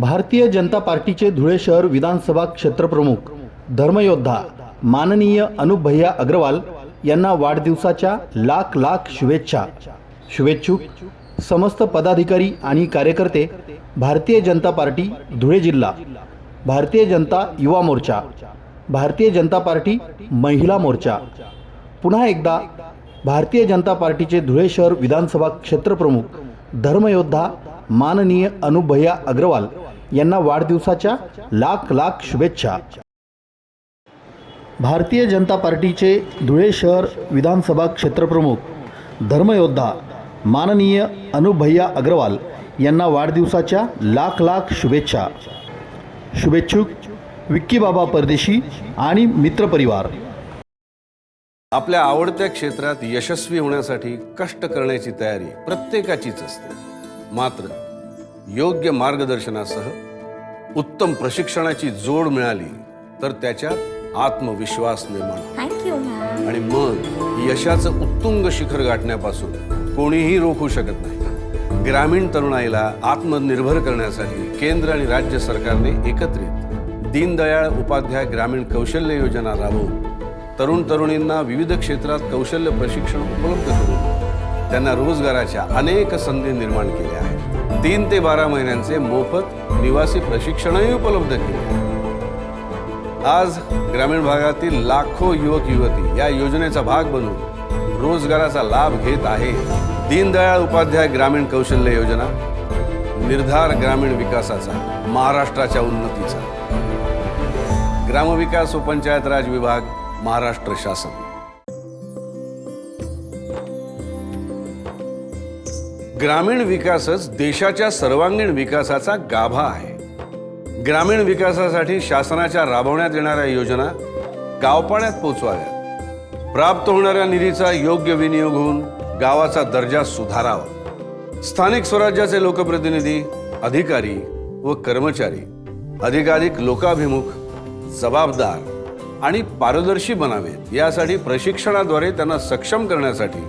भारतीय जनता पार्टीचे धुळे शहर विधानसभा क्षेत्रप्रमुख धर्मयोद्धा माननीय अनुप भैया अग्रवाल यांना वाढदिवसाच्या लाख लाख शुभेच्छा. शुभेच्छुक समस्त पदाधिकारी आणि कार्यकर्ते भारतीय जनता पार्टी धुळे जिल्हा भारतीय जनता युवा मोर्चा भारतीय जनता पार्टी महिला मोर्चा. पुन्हा एकदा भारतीय जनता पार्टीचे धुळे शहर विधानसभा क्षेत्रप्रमुख धर्मयोद्धा माननीय अनुभैया अग्रवाल यांना वाढदिवसाच्या लाख लाख शुभेच्छा. भारतीय जनता पार्टीचे धुळे शहर विधानसभा क्षेत्रप्रमुख धर्मयोद्धा माननीय अनुभैया अग्रवाल यांना वाढदिवसाच्या लाख लाख शुभेच्छा. शुभेच्छुक विक्कीबाबा परदेशी आणि मित्रपरिवार आपल्या आवडत्या क्षेत्रात यशस्वी होण्यासाठी कष्ट करण्याची तयारी प्रत्येकाचीच असते. मात्र योग्य मार्गदर्शनासह उत्तम प्रशिक्षणाची जोड मिळाली तर त्याच्यात आत्मविश्वास निर्माण होतो. थँक्यू मॅम आणि मग यशाचं उत्तुंग शिखर गाठण्यापासून कोणीही रोखू शकत नाही. ग्रामीण तरुणाईला आत्मनिर्भर करण्यासाठी केंद्र आणि राज्य सरकारने एकत्रित दीनदयाळ उपाध्याय ग्रामीण कौशल्य योजना राबवून तरुण तरुणींना विविध क्षेत्रात कौशल्य प्रशिक्षण उपलब्ध करून त्यांना रोजगाराच्या अनेक संधी निर्माण केल्या आहेत. तीन ते बारा महिन्यांचे मोफत निवासी प्रशिक्षणही उपलब्ध केले. आज ग्रामीण भागातील लाखो युवक युवती या योजनेचा भाग बनून रोजगाराचा लाभ घेत आहे. दीनदयाळ उपाध्याय ग्रामीण कौशल्य योजना निर्धार ग्रामीण विकासाचा महाराष्ट्राच्या उन्नतीचा. ग्रामविकास व पंचायत राज विभाग महाराष्ट्र शासन. ग्रामीण विकासच देशाच्या सर्वांगीण विकासाचा गाभा आहे. ग्रामीण विकासासाठी शासनाच्या राबवण्यात येणाऱ्या योजना गावपाड्यात पोचवाव्यात. प्राप्त होणाऱ्या निधीचा योग्य विनियोग होऊन गावाचा दर्जा सुधारावा. स्थानिक स्वराज्याचे लोकप्रतिनिधी अधिकारी व कर्मचारी अधिकाधिक लोकाभिमुख जबाबदार आणि पारदर्शी बनावेत यासाठी प्रशिक्षणाद्वारे त्यांना सक्षम करण्यासाठी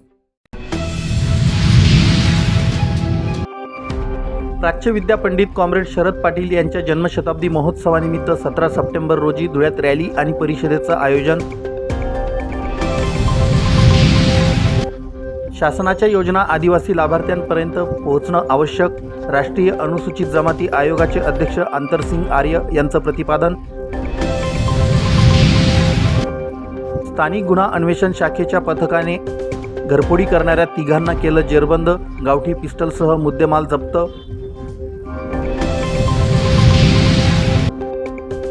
प्राच्यविद्या पंडित कॉम्रेड शरद पाटील यांच्या जन्मशताब्दी महोत्सवानिमित्त सतरा सप्टेंबर रोजी धुळ्यात रॅली आणि परिषदेचं आयोजन. शासनाच्या योजना आदिवासी लाभार्थ्यांपर्यंत पोहोचणं आवश्यक. राष्ट्रीय अनुसूचित जमाती आयोगाचे अध्यक्ष आंतरसिंग आर्य यांचं प्रतिपादन. स्थानिक गुन्हा अन्वेषण शाखेच्या पथकाने घरफोडी करणाऱ्या तिघांना केलं जेरबंद. गावठी पिस्टलसह मुद्देमाल जप्त.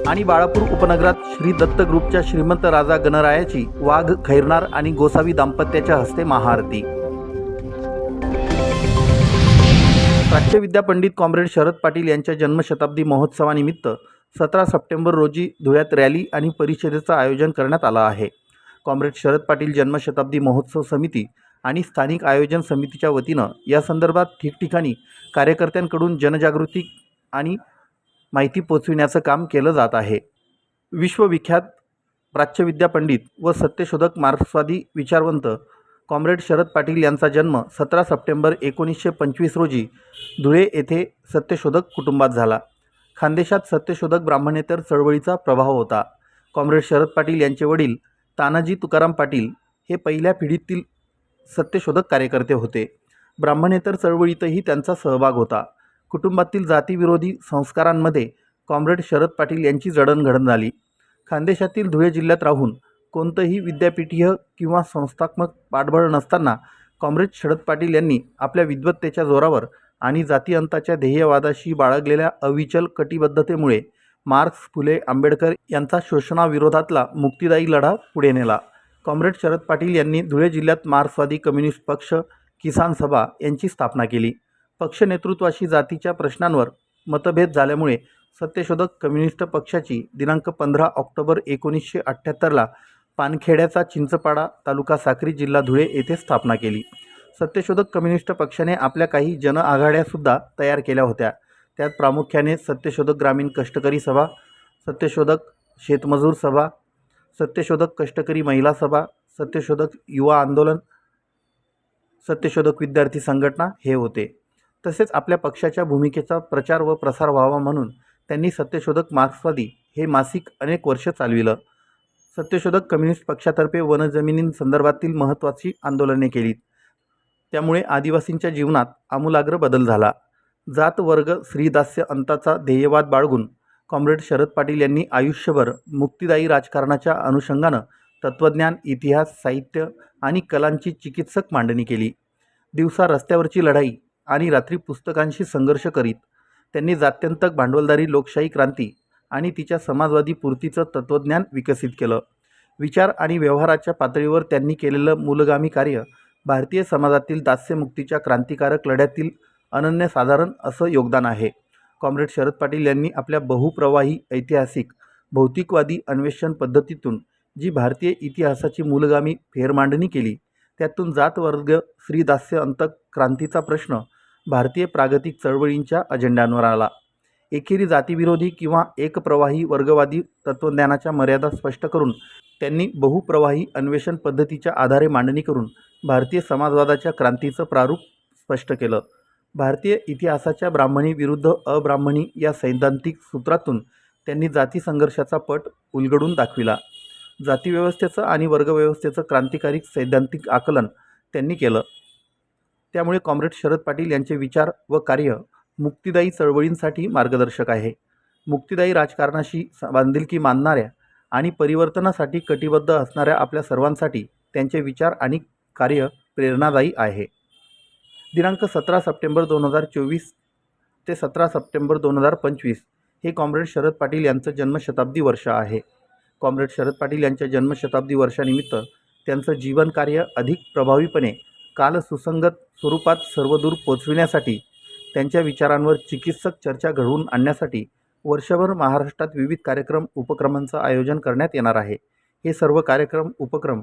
आणि बाळापूर उपनगरात श्री दत्त ग्रुपच्या श्रीमंत राजा गणरायाची वाघ खैरनार आणि गोसावी दाम्पत्याच्या हस्ते महाआरती. प्राच्यविद्या पंडित कॉम्रेड शरद पाटील यांच्या जन्मशताब्दी महोत्सवानिमित्त सतरा सप्टेंबर रोजी धुळ्यात रॅली आणि परिषदेचं आयोजन करण्यात आलं आहे. कॉम्रेड शरद पाटील जन्मशताब्दी महोत्सव समिती आणि स्थानिक आयोजन समितीच्या वतीनं या संदर्भात ठिकठिकाणी कार्यकर्त्यांकडून जनजागृती आणि माहिती पोचविण्याचं काम केलं जात आहे. विश्वविख्यात प्राच्यविद्या पंडित व सत्यशोधक मार्क्सवादी विचारवंत कॉम्रेड शरद पाटील यांचा जन्म सतरा सप्टेंबर एकोणीसशे पंचवीस रोजी धुळे येथे सत्यशोधक कुटुंबात झाला. खानदेशात सत्यशोधक ब्राह्मणेतर चळवळीचा प्रभाव होता. कॉम्रेड शरद पाटील यांचे वडील तानाजी तुकाराम पाटील हे पहिल्या पिढीतील सत्यशोधक कार्यकर्ते होते. ब्राह्मणेतर चळवळीतही त्यांचा सहभाग होता. कुटुंबातील जातीविरोधी संस्कारांमध्ये कॉम्रेड शरद पाटील यांची जडणघडण झाली. खानदेशातील धुळे जिल्ह्यात राहून कोणतंही विद्यापीठीय किंवा संस्थात्मक पाठबळ नसताना कॉम्रेड शरद पाटील यांनी आपल्या विद्वत्तेच्या जोरावर आणि जातीअंताच्या ध्येयवादाशी बाळगलेल्या अविचल कटिबद्धतेमुळे मार्क्स फुले आंबेडकर यांचा शोषणाविरोधातला मुक्तिदायी लढा पुढे नेला. कॉम्रेड शरद पाटील यांनी धुळे जिल्ह्यात मार्क्सवादी कम्युनिस्ट पक्ष किसान सभा यांची स्थापना केली. पक्ष नेतृत्वाशी जातीच्या प्रश्नांवर मतभेद झाल्यामुळे सत्यशोधक कम्युनिस्ट पक्षाची दिनांक पंधरा ऑक्टोबर एकोणीसशे अठ्ठ्याहत्तरला पानखेड्याचा चिंचपाडा तालुका साक्री जिल्हा धुळे येथे स्थापना केली. सत्यशोधक कम्युनिस्ट पक्षाने आपल्या काही जनआघाड्यासुद्धा तयार केल्या होत्या. त्यात प्रामुख्याने सत्यशोधक ग्रामीण कष्टकरी सभा सत्यशोधक शेतमजूर सभा सत्यशोधक कष्टकरी महिला सभा सत्यशोधक युवा आंदोलन सत्यशोधक विद्यार्थी संघटना हे होते. तसेच आपल्या पक्षाच्या भूमिकेचा प्रचार व प्रसार व्हावा म्हणून त्यांनी सत्यशोधक मार्क्सवादी हे मासिक अनेक वर्ष चालविलं. सत्यशोधक कम्युनिस्ट पक्षातर्फे वनजमिनींसंदर्भातील महत्त्वाची आंदोलने केली त्यामुळे आदिवासींच्या जीवनात आमूलाग्र बदल झाला. जात वर्ग श्रीदास्य अंताचा ध्येयवाद बाळगून कॉम्रेड शरद पाटील यांनी आयुष्यभर मुक्तिदायी राजकारणाच्या अनुषंगानं तत्त्वज्ञान इतिहास साहित्य आणि कलांची चिकित्सक मांडणी केली. दिवसा रस्त्यावरची लढाई आणि रात्री पुस्तकांशी संघर्ष करीत त्यांनी जात्यंतक भांडवलदारी लोकशाही क्रांती आणि तिच्या समाजवादी पूर्तीचं तत्त्वज्ञान विकसित केलं. विचार आणि व्यवहाराच्या पातळीवर त्यांनी केलेलं मूलगामी कार्य भारतीय समाजातील दास्यमुक्तीच्या क्रांतिकारक लढ्यातील अनन्यसाधारण असं योगदान आहे. कॉम्रेड शरद पाटील यांनी आपल्या बहुप्रवाही ऐतिहासिक भौतिकवादी अन्वेषण पद्धतीतून जी भारतीय इतिहासाची मूलगामी फेरमांडणी केली त्यातून जात वर्ग श्रीदास्य अंतक क्रांतीचा प्रश्न भारतीय प्रागतिक चळवळींच्या अजेंड्यांवर आला. एकेरी जातीविरोधी किंवा एकप्रवाही वर्गवादी तत्त्वज्ञानाच्या मर्यादा स्पष्ट करून त्यांनी बहुप्रवाही अन्वेषण पद्धतीच्या आधारे मांडणी करून भारतीय समाजवादाच्या क्रांतीचं प्रारूप स्पष्ट केलं. भारतीय इतिहासाच्या ब्राह्मणी विरुद्ध अब्राह्मणी या सैद्धांतिक सूत्रातून त्यांनी जाती संघर्षाचा पट उलगडून दाखविला. जातीव्यवस्थेचं आणि वर्गव्यवस्थेचं क्रांतिकारी सैद्धांतिक आकलन त्यांनी केलं. त्यामुळे कॉम्रेड शरद पाटील यांचे विचार व कार्य मुक्तिदायी चळवळींसाठी मार्गदर्शक आहे. मुक्तिदायी राजकारणाशी बांधिलकी मानणाऱ्या आणि परिवर्तनासाठी कटिबद्ध असणाऱ्या आपल्या सर्वांसाठी त्यांचे विचार आणि कार्य प्रेरणादायी आहे. दिनांक सतरा सप्टेंबर दोन हजार चोवीस ते सतरा सप्टेंबर दोन हजार पंचवीस हे कॉम्रेड शरद पाटील यांचं जन्मशताब्दी वर्ष आहे. कॉम्रेड शरद पाटील यांच्या जन्मशताब्दी वर्षानिमित्त त्यांचं जीवनकार्य अधिक प्रभावीपणे काल सुसंगत स्वरूपात सर्वदूर पोचविण्यासाठी त्यांच्या विचारांवर चिकित्सक चर्चा घडवून आणण्यासाठी वर्षभर महाराष्ट्रात विविध कार्यक्रम उपक्रमांचं आयोजन करण्यात येणार आहे. हे सर्व कार्यक्रम उपक्रम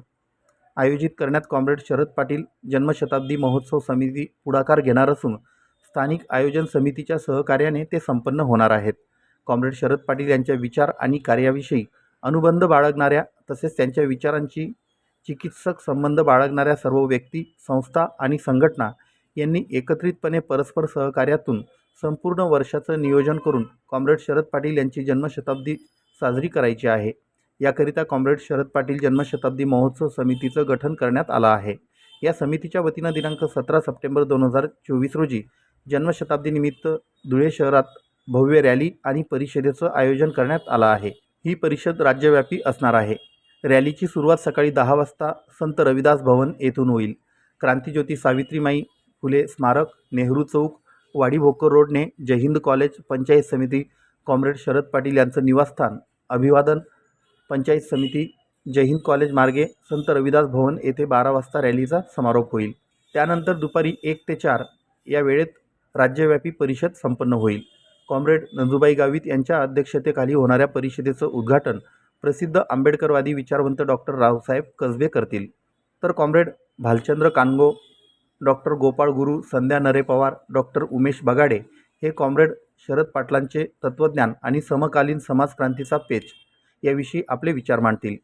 आयोजित करण्यात कॉम्रेड शरद पाटील जन्मशताब्दी महोत्सव समिती पुढाकार घेणार असून स्थानिक आयोजन समितीच्या सहकार्याने ते संपन्न होणार आहेत. कॉम्रेड शरद पाटील यांच्या विचार आणि कार्याविषयी अनुबंध बाळगणाऱ्या तसेच त्यांच्या विचारांची चिकित्सक संबंध बाळगणाऱ्या सर्व व्यक्ती संस्था आणि संघटना यांनी एकत्रितपणे परस्पर सहकार्यातून संपूर्ण वर्षाचं नियोजन करून कॉम्रेड शरद पाटील यांची जन्मशताब्दी साजरी करायची आहे. याकरिता कॉम्रेड शरद पाटील जन्मशताब्दी महोत्सव समितीचं गठन करण्यात आलं आहे. या समितीच्या वतीनं दिनांक सतरा सप्टेंबर दोन हजार चोवीस रोजी जन्मशताब्दीनिमित्त धुळे शहरात भव्य रॅली आणि परिषदेचं आयोजन करण्यात आलं आहे. ही परिषद राज्यव्यापी असणार आहे. रॅलीची सुरुवात सकाळी दहा वाजता संत रविदास भवन येथून होईल. क्रांतीज्योती सावित्रीमाई फुले स्मारक नेहरू चौक वाडी भोकर रोडने जय हिंद कॉलेज पंचायत समिती कॉम्रेड शरद पाटील यांचं निवासस्थान. अभिवादन पंचायत समिती जय हिंद कॉलेज मार्गे संत रविदास भवन येथे बारा वाजता रॅलीचा समारोप होईल. त्यानंतर दुपारी एक ते चार या वेळेत राज्यव्यापी परिषद संपन्न होईल. कॉम्रेड नंदुबाई गावित यांच्या अध्यक्षतेखाली होणाऱ्या परिषदेचं उद्घाटन प्रसिद्ध आंबेडकरवादी विचारवंत डॉक्टर रावसाहेब कसबे करतील. तर कॉम्रेड भालचंद्र कानगो डॉक्टर गोपाळ गुरु संध्या नरे पवार डॉक्टर उमेश बगाडे हे कॉम्रेड शरद पाटलांचे तत्त्वज्ञान आणि समकालीन समाजक्रांतीचा पेच याविषयी आपले विचार मांडतील.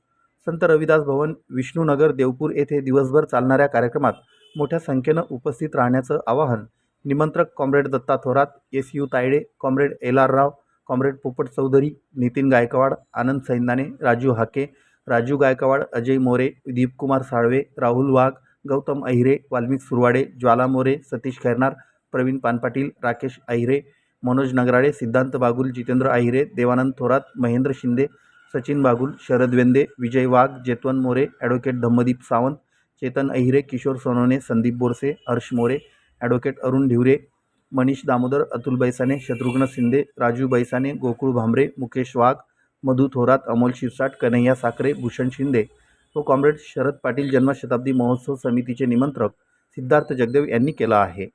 संत रविदास भवन विष्णूनगर देवपूर येथे दिवसभर चालणाऱ्या कार्यक्रमात मोठ्या संख्येनं उपस्थित राहण्याचं आवाहन निमंत्रक comrade Datta Thorat S U Tayde comrade L R Rao comrade Popat Chaudhari Nitin Gaikwad आनंद सैंदाने राजू हाके राजू गायकवाड अजय मोरे दीपकुमार साळवे राहुल वाघ गौतम अहिरे वाल्मिक सुरवाडे ज्वाला मोरे सतीश खैरनार प्रवीण पानपाटील राकेश अहिरे मनोज नगराळे सिद्धांत बागुल जितेंद्र अहिरे देवानंद थोरात महेंद्र शिंदे सचिन बागुल शरद वेंदे विजय वाघ जेतवन मोरे ॲडव्होकेट धम्मदीप सावंत चेतन अहिरे किशोर सोनवणे संदीप बोरसे हर्ष मोरे ॲडव्होकेट अरुण ढिवरे मनीष दामोदर अतुल बैसाने शत्रुघ्न शिंदे राजू बैसाने गोकुळ भांबरे मुकेश वाघ मधु थोरात अमोल शिरसाट कन्हैया साखरे भूषण शिंदे व कॉम्रेड शरद पाटील जन्मशताब्दी महोत्सव समितीचे निमंत्रक सिद्धार्थ जगदेव यांनी केलं आहे.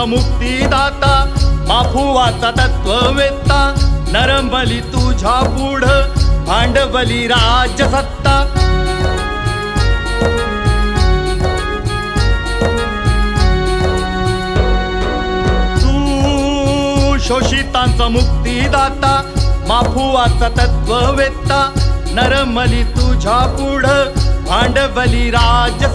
मुक्तीदाता माफुवाचा तत्ववेत्ता नरंबली तुझ्या पुढ भांडवली राज्यसत्ता तू शोषितांचा मुक्तीदाता माफुवाचा तत्ववेत्ता नरमली तुझ्या पुढ भांडवली राज्य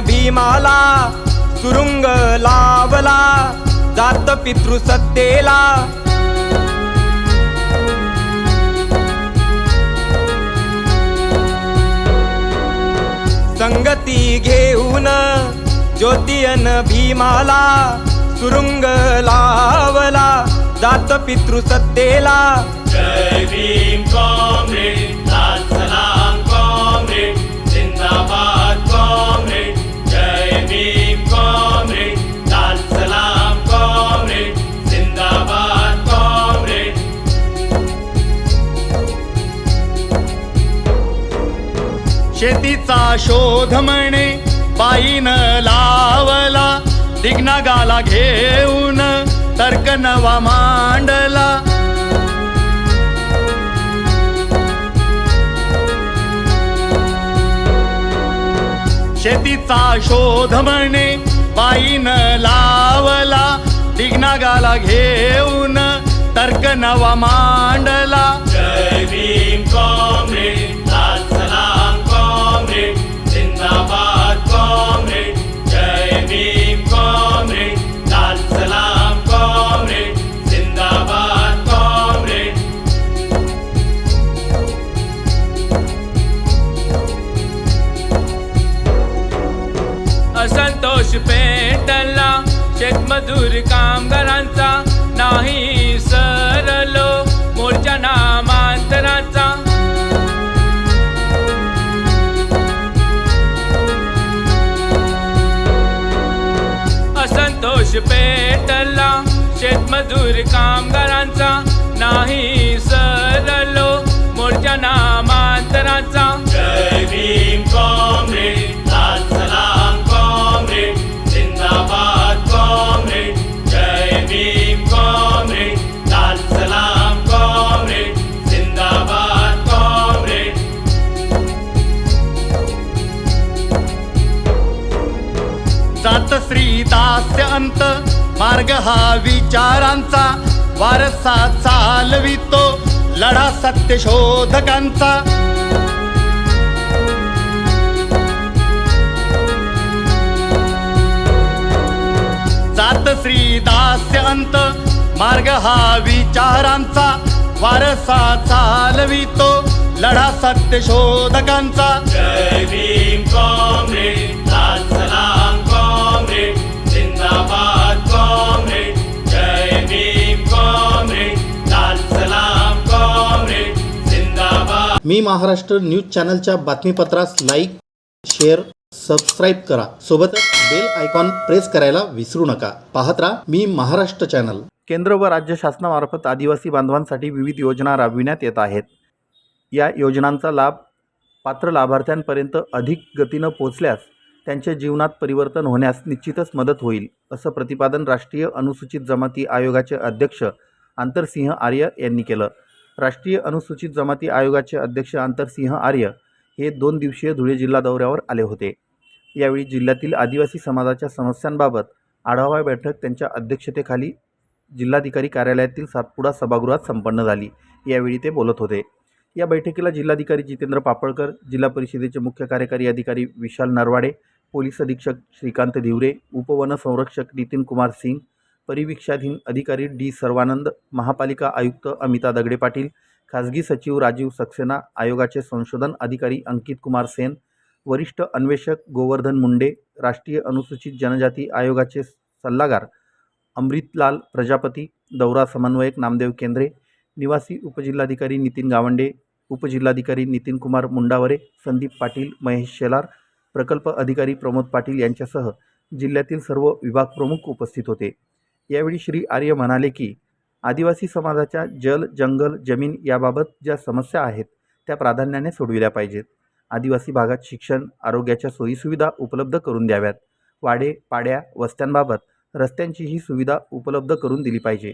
भीमाला सुरुंग लावला जात पितृसत्तेला. संगती घेऊन ज्योतियन भीमाला सुरुंग लावला जात पितृसत्तेला. जय भीम कॉम्रेड सलाम कॉम्रेड जिंदाबाद. शेतीचा शोध म्हणे बाईन लावला दिग्नागाला घेऊन तर्क नवा मांडला. शेतीचा शोध म्हणे बाईन लावला दिग्नागाला घेऊन तर्क नवा मांडला जिंदाबाद हा विचारांचा वारसा चालवितो लढा सत्य शोधकांचा जात श्री दास्य अंत मार्ग हा विचारांचा वारसा चालवितो लढा सत्य मी महाराष्ट्र न्यूज चॅनलच्या बातमीपत्रास लाईक शेअर सबस्क्राईब करा. सोबतच बेल आयकॉन प्रेस करायला विसरू नका. पाहत राहा मी महाराष्ट्र चॅनल. केंद्र व राज्य शासनामार्फत आदिवासी बांधवांसाठी विविध योजना राबविण्यात येत आहेत. या योजनांचा लाभ पात्र लाभार्थ्यांपर्यंत अधिक गतीनं पोचल्यास त्यांच्या जीवनात परिवर्तन होण्यास निश्चितच मदत होईल असं प्रतिपादन राष्ट्रीय अनुसूचित जमाती आयोगाचे अध्यक्ष आंतरसिंह आर्य यांनी केलं. राष्ट्रीय अनुसूचित जमाती आयोगाचे अध्यक्ष आंतरसिंह आर्य हे दोन दिवसीय धुळे जिल्हा दौऱ्यावर आले होते. यावेळी जिल्ह्यातील आदिवासी समाजाच्या समस्यांबाबत आढावा बैठक त्यांच्या अध्यक्षतेखाली जिल्हाधिकारी कार्यालयातील सातपुडा सभागृहात संपन्न झाली. यावेळी ते बोलत होते. या बैठकीला जिल्हाधिकारी जितेंद्र पापळकर जिल्हा परिषदेचे मुख्य कार्यकारी अधिकारी विशाल नरवाडे पोलीस अधीक्षक श्रीकांत धिवरे उपवन संरक्षक नितीन कुमार सिंग परिवीक्षाधीन अधिकारी डी. सर्वानंद महापालिका आयुक्त अमिता दगडे पाटील खाजगी सचिव राजीव सक्सेना आयोगाचे संशोधन अधिकारी अंकित कुमार सेन वरिष्ठ अन्वेषक गोवर्धन मुंडे राष्ट्रीय अनुसूचित जनजाती आयोगाचे सल्लागार अमृतलाल प्रजापती दौरा समन्वयक नामदेव केंद्रे निवासी उपजिल्हाधिकारी नितीन गावंडे उपजिल्हाधिकारी नितीन कुमार मुंडावरे संदीप पाटील महेश शेलार प्रकल्प अधिकारी प्रमोद पाटील यांच्यासह जिल्ह्यातील सर्व विभाग प्रमुख उपस्थित होते. यावेळी श्री आर्य म्हणाले की आदिवासी समाजाच्या जल जंगल जमीन याबाबत ज्या समस्या आहेत त्या प्राधान्याने सोडविल्या पाहिजेत. आदिवासी भागात शिक्षण आरोग्याच्या सोयीसुविधा उपलब्ध करून द्याव्यात. वाडे पाड्या वस्त्यांबाबत रस्त्यांचीही सुविधा उपलब्ध करून दिली पाहिजे.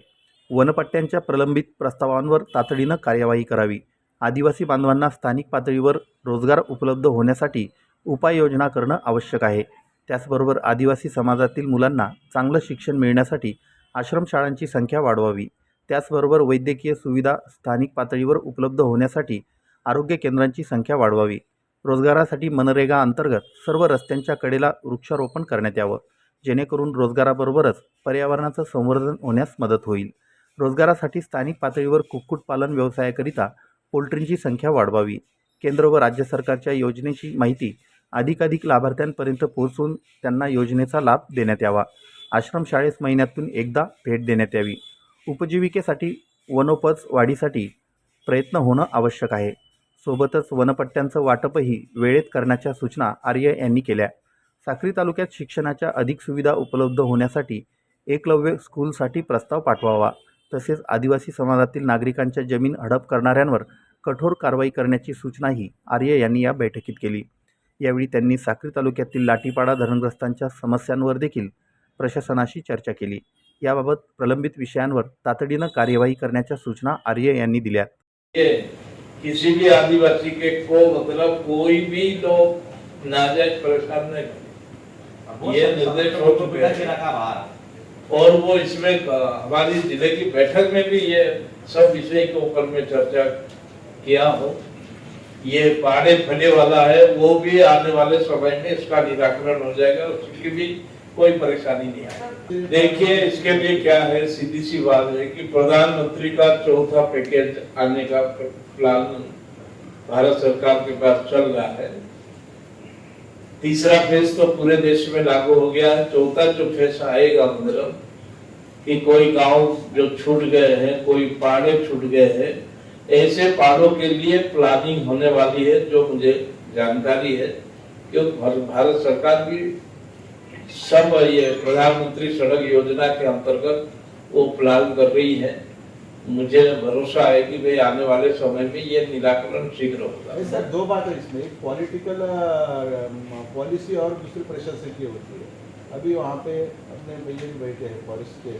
वनपट्ट्यांच्या प्रलंबित प्रस्तावांवर तातडीनं कार्यवाही करावी. आदिवासी बांधवांना स्थानिक पातळीवर रोजगार उपलब्ध होण्यासाठी उपाययोजना करणं आवश्यक आहे. त्याचबरोबर आदिवासी समाजातील मुलांना चांगलं शिक्षण मिळण्यासाठी आश्रमशाळांची संख्या वाढवावी. त्याचबरोबर वैद्यकीय सुविधा स्थानिक पातळीवर उपलब्ध होण्यासाठी आरोग्य केंद्रांची संख्या वाढवावी. रोजगारासाठी मनरेगा अंतर्गत सर्व रस्त्यांच्या कडेला वृक्षारोपण करण्यात यावं. जेणेकरून रोजगाराबरोबरच पर्यावरणाचं संवर्धन होण्यास मदत होईल. रोजगारासाठी स्थानिक पातळीवर कुक्कुटपालन व्यवसायाकरिता पोल्ट्रींची संख्या वाढवावी. केंद्र व राज्य सरकारच्या योजनेची माहिती अधिकाधिक लाभार्थ्यांपर्यंत पोहोचून त्यांना योजनेचा लाभ देण्यात यावा. आश्रमशाळेस महिन्यातून एकदा भेट देण्यात यावी. उपजीविकेसाठी वनोपज वाढीसाठी प्रयत्न होणं आवश्यक आहे. सोबतच वनपट्ट्यांचं वाटपही वेळेत करण्याच्या सूचना आर्य यांनी केल्या. साक्री तालुक्यात शिक्षणाच्या अधिक सुविधा उपलब्ध होण्यासाठी एकलव्य स्कूलसाठी प्रस्ताव पाठवावा. तसेच आदिवासी समाजातील नागरिकांच्या जमीन हडप करणाऱ्यांवर कठोर कारवाई करण्याची सूचनाही आर्य यांनी या बैठकीत केली. यावेळी त्यांनी साक्री तालुक्यातील लाटीपाडा धरणग्रस्तांच्या समस्यांवर देखील प्रशासनाशी चर्चा केली. याबाबत प्रलंबित विषयांवर तातडीनं कार्यवाही करण्याच्या सूचना आर्य यांनी दिल्या. ये किसी भी आदिवासी के को मतलब कोई भी लोग नाजायज परेशान नहीं। ये निर्देश हो चुके हैं। और वो इसमें हमारी जिले की बैठक में भी ये सब विषय के ऊपर में चर्चा किया हो। ये पाड़े फले वाला है, वो भी आने वाले समय में इसका निराकरण हो जाएगा उसकी भी कोई परेशानी नहीं आएगी। देखिए, इसके लिए क्या है, सीधी सी बात है कि प्रधानमंत्री का चौथा पैकेज आने का प्लान भारत सरकार के पास चल रहा है। तीसरा फ़ेज़ तो पूरे देश में लागू हो गया है। चौथा जो फ़ेज़ आएगा मतलब कि कोई गाँव जो छूट गए हैं, कोई पहाड़े छूट गए हैं ऐसे पहाड़ों के लिए प्लानिंग होने वाली है, जो मुझे जानकारी है भार- भारत सरकार भी सब ये प्रधानमंत्री सड़क योजना के अंतर्गत वो प्लान कर रही है। मुझे भरोसा है कि भाई आने वाले समय में ये निराकरण शीघ्र होगा। सर, दो बात है इसमें। पॉलिटिकल पॉलिसी और दूसरी प्रशासकीय होती है। अभी वहाँ पे अपने भैया जी बैठे हैं फॉरेस्ट के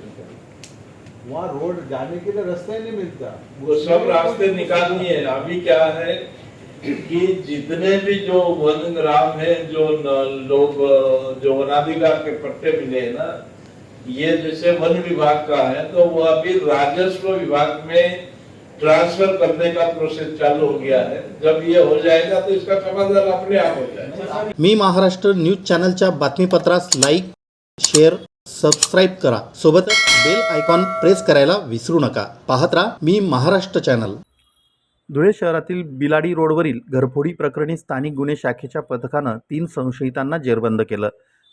वहाँ रोड जाने के लिए रास्ता ही नहीं मिलता। वो सब रास्ते निकालनी है। अभी क्या है कि जितने भी जो वन ग्राम है जो लोग जो वनाधिकार के पट्टे मिले हैं ना ये जैसे वन विभाग का है तो वो अभी राजस्व विभाग में ट्रांसफ़र करने का प्रोसेस चालू हो गया है। जब ये हो जाएगा तो इसका समाधान अपने आप हो जाएगा। मी महाराष्ट्र न्यूज़ चॅनलच्या बातमीपत्रास लाईक शेअर सबस्क्राईब करा. सोबतच बेल आयकॉन प्रेस करायला विसरू नका. पाहत राहा मी महाराष्ट्र चॅनल धुळे शहरातील बिलाडी रोडवरील घरफोडी प्रकरणी स्थानिक गुन्हे शाखेच्या पथकानं तीन संशयितांना जेरबंद केलं.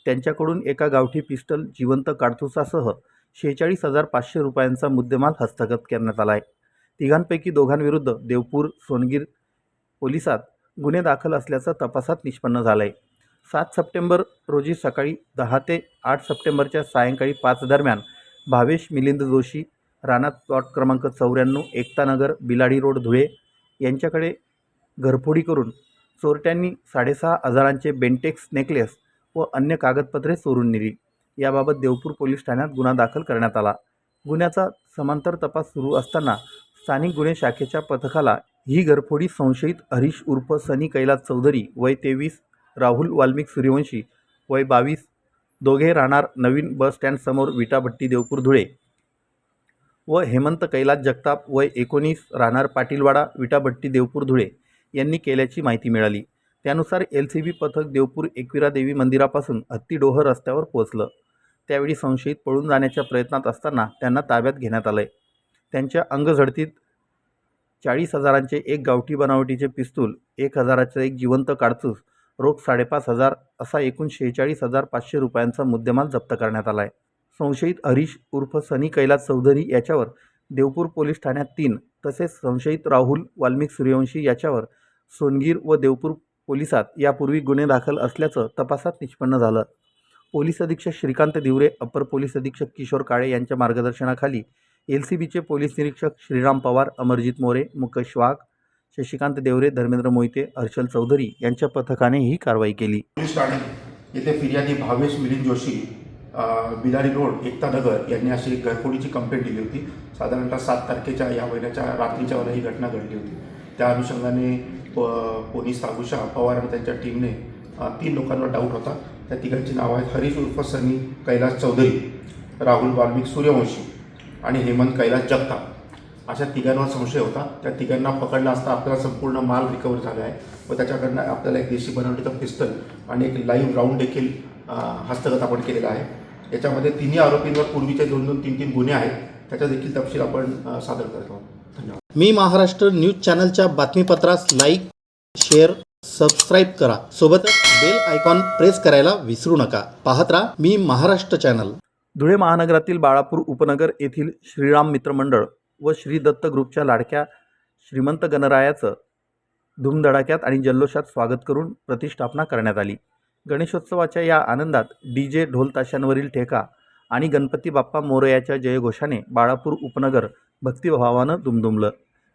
त्यांच्याकडून एका गावठी पिस्टल जिवंत काडतुसासह शेहेचाळीस हजार पाचशे रुपयांचा मुद्देमाल हस्तगत करण्यात आला आहे तिघांपैकी दोघांविरुद्ध देवपूर सोनगीर पोलिसात गुन्हे दाखल असल्याचं तपासात निष्पन्न झालं आहे सात सप्टेंबर रोजी सकाळी दहा ते आठ सप्टेंबरच्या सायंकाळी पाच दरम्यान भावेश मिलिंद जोशी रानात प्लॉट क्रमांक चौऱ्याण्णव एकतानगर बिलाडी रोड धुळे यांच्याकडे घरफोडी करून चोरट्यांनी साडेसहा हजारांचे बेंटेक्स नेकलेस व अन्य कागदपत्रे चोरून नेली. याबाबत देवपूर पोलीस ठाण्यात गुन्हा दाखल करण्यात आला. गुन्ह्याचा समांतर तपास सुरू असताना स्थानिक गुन्हे शाखेच्या पथकाला ही घरफोडी संशयित हरीश उर्फ सनी कैलास चौधरी वय तेवीस राहुल वाल्मिक सूर्यवंशी वय बावीस. दोघे राहणार नवीन बस स्टँडसमोर विटाभट्टी देवपूर धुळे. व हेमंत कैलास जगताप वय एकोणीस राहणार पाटीलवाडा विटाभट्टी देवपूर धुळे यांनी केल्याची माहिती मिळाली. त्यानुसार एल सी बी पथक देवपूर एकविरा देवी मंदिरापासून हत्तीडोह रस्त्यावर पोहोचलं. त्यावेळी संशयित पळून जाण्याच्या प्रयत्नात असताना त्यांना ताब्यात घेण्यात आलं आहे त्यांच्या अंगझडतीत चाळीस हजारांचे एक गावठी बनावटीचे पिस्तूल एक हजाराचं एक जिवंत काडतूस रोख साडेपाच हजार असा एकूण शेहेचाळीस हजार पाचशे रुपयांचा मुद्देमाल जप्त करण्यात आला आहे संशयित हरीश उर्फ सनी कैलास चौधरी याच्यावर देवपूर पोलीस ठाण्यात तीन तसेच संशयित राहुल वाल्मिक सूर्यवंशी याच्यावर सोनगीर व देवपूर पोलिसात यापूर्वी गुन्हे दाखल असल्याचं तपासात निष्पन्न झालं. पोलीस अधीक्षक श्रीकांत दिवरे अपर पोलीस अधीक्षक किशोर काळे यांच्या मार्गदर्शनाखाली एल सी बीचे पोलीस निरीक्षक श्रीराम पवार अमरजित मोरे मुकेश वाघ शशिकांत देवरे धर्मेंद्र मोहिते हर्षल चौधरी यांच्या पथकाने ही कारवाई केली. पोलीस ठाणे येथे फिर्यादी भावेश मिलिंद जोशी बिलारी रोड एकता नगर यांनी अशी एक घरफोडीची कंप्लेंट दिली होती. साधारणतः सात तारखेच्या या महिन्याच्या रात्रीच्या वेळेला ही घटना घडली होती. त्या अनुषंगाने प- पोलीस आगुषा पवार आणि त्यांच्या टीमने तीन लोकांवर डाऊट होता. त्या तिघांची नावं आहेत हरीश उर्फ सनी कैलास चौधरी राहुल वाल्मिक सूर्यवंशी आणि हेमंत कैलास जगताप. अशा तिघांवर संशय होता. त्या तिघांना पकडला असता आपल्याला संपूर्ण माल रिकवर झाला आहे. व त्याच्याकडनं आपल्याला एक देशी बनवटीचं पिस्तल आणि एक लाईव्ह राऊंड देखील हस्तगत आपण केलेला आहे. याच्यामध्ये तिन्ही आरोपींवर पूर्वीचे दोन दोन तीन तीन गुन्हे आहेत. त्याचा देखील तपशील आपण सादर करत. आहोत धन्यवाद. मी महाराष्ट्र न्यूज चॅनलच्या बातमीपत्रास लाईक शेअर सबस्क्राईब करा. सोबतच बेल आयकॉन प्रेस करायला विसरू नका. पाहत राहा मी महाराष्ट्र चॅनल धुळे महानगरातील बाळापूर उपनगर येथील श्रीराम मित्र मंडळ व श्री दत्त ग्रुपच्या लाडक्या श्रीमंत गणरायाचं धूमधडाक्यात आणि जल्लोषात स्वागत करून प्रतिष्ठापना करण्यात आली. गणेशोत्सवाच्या या आनंदात डी जे ढोलताशांवरील ठेका आणि गणपती बाप्पा मोरयाच्या जयघोषाने बाळापूर उपनगर भक्तिभावानं दुमदुमलं.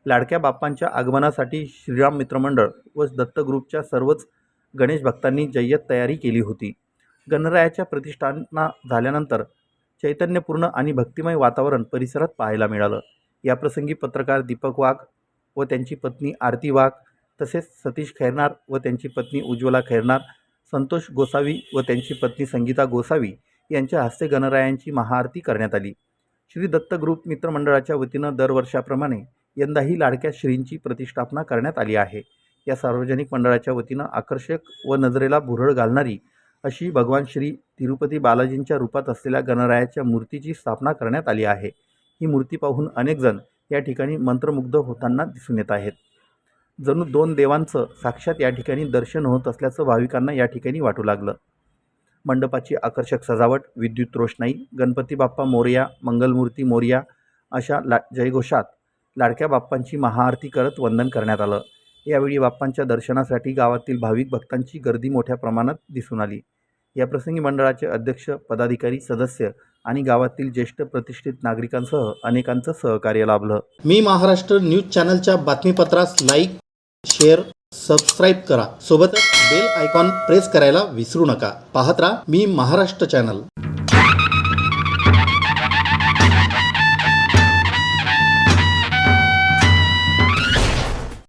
लाडक्या बाप्पांच्या आगमनासाठी श्रीराम मित्रमंडळ व दत्त ग्रुपच्या सर्वच गणेश भक्तांनी जय्यत तयारी केली होती. गणरायाच्या प्रतिष्ठापना झाल्यानंतर चैतन्यपूर्ण आणि भक्तिमय वातावरण परिसरात पाहायला मिळालं. याप्रसंगी पत्रकार दीपक वाघ व त्यांची पत्नी आरती वाघ तसेच सतीश खैरनार व त्यांची पत्नी उज्ज्वला खैरनार संतोष गोसावी व त्यांची पत्नी संगीता गोसावी यांच्या हस्ते गणरायांची महाआरती करण्यात आली. श्री दत्त ग्रुप मित्रमंडळाच्या वतीनं दरवर्षाप्रमाणे यंदाही लाडक्या श्रींची प्रतिष्ठापना करण्यात आली आहे. या सार्वजनिक मंडळाच्या वतीनं आकर्षक व नजरेला भुरळ घालणारी अशी भगवान श्री तिरुपती बालाजींच्या रूपात असलेल्या गणरायाच्या मूर्तीची स्थापना करण्यात आली आहे. ही मूर्ती पाहून अनेकजण या ठिकाणी मंत्रमुग्ध होताना दिसून येत आहेत. जणू दोन देवांचं साक्षात या ठिकाणी दर्शन होत असल्याचं भाविकांना या ठिकाणी वाटू लागलं. मंडपाची आकर्षक सजावट विद्युत रोषणाई गणपती बाप्पा मोरया मंगलमूर्ती मोरया अशा ला जयघोषात लाडक्या बाप्पांची महाआरती करत वंदन करण्यात आलं. यावेळी बाप्पांच्या दर्शनासाठी गावातील भाविक भक्तांची गर्दी मोठ्या प्रमाणात दिसून आली. याप्रसंगी मंडळाचे अध्यक्ष पदाधिकारी सदस्य आणि गावातील ज्येष्ठ प्रतिष्ठित नागरिकांसह अनेकांचं सहकार्य लाभलं. मी महाराष्ट्र न्यूज चॅनलच्या बातमीपत्रास लाईक शेअर सबस्क्राईब करा. सोबतच बेल आयकॉन प्रेस करायला विसरू नका. पाहत राहा मी महाराष्ट्र चॅनल.